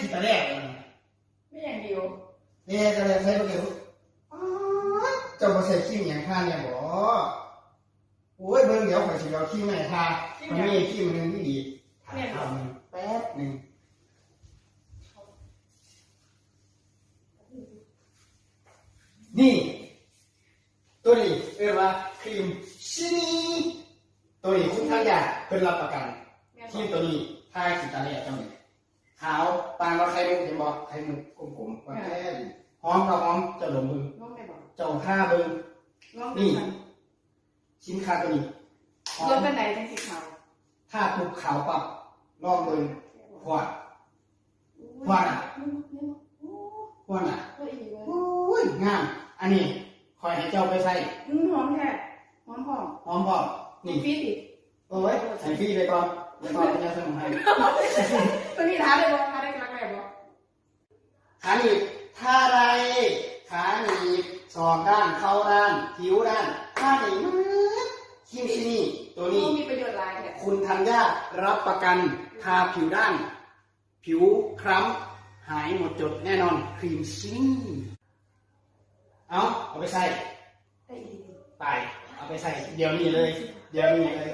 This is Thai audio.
ขีดตะแรกเลยไม่อย่างเดียวเนี่ยจะเลยใช้เร็วเจ้าบ่ใส่ขี้อย่างข้าเนี่ยบ่โอ้ยเบิ่งเดี๋ยวข่อยสิเอาขี้มาให้ทามันมีขี้มันนึงที่ดีถ่ายทำมันแป๊บหนึงนี่ ตัวนี้เรียกว่าครีมชินีตัวนี้คุณท่านอยากเป็นรับประกันแม่บครีอกมตัวนี้ทาขีดตาแรกจังเลย ขาวปานว่าใครมุกเห็นบ่ใครมุกกลมๆว่าแค่นี้หอมกับหอมเจะหลงมือน้องไม่บอกเจ้าท่าเบิ่งน้องนี่นี่สินค้าตัวนี้หอรถมเป็นไหนเป็นสีขาวถ้าปุ๊บขาวปับลองเบิ่งพวด ว่าน่ะ โอ้พวดน่ะก็อีกเลยโอ้ยงามอันนี้คอยให้เจ้าไปใส่อืมหอมแท้หอมหอมหอมพร้อมนี่ฟีดอีกโอ้ยใส่ฟรีไปก่อน แล้วก็เป็นยาสมุนไพรตัวนี้ท้าเลยบ่ท้าได้กลางไหนบ่ขาหนีบท่าไร ขาหนีบสองด้านเข้าด้านผิวด้านท่าหนีบครีมที่นี่ตัวนี้ มีประโยชน์หลายแท้คุณธัญญารับประกันทาผิวด้าน ผิวคล้ำหายหมดจดแน่นอนครีมชิ่งเอาเอาไปใส่ได้อีกไป เอาไปใส่ เดี๋ยวนี้เลย เดี๋ยวนี้เลย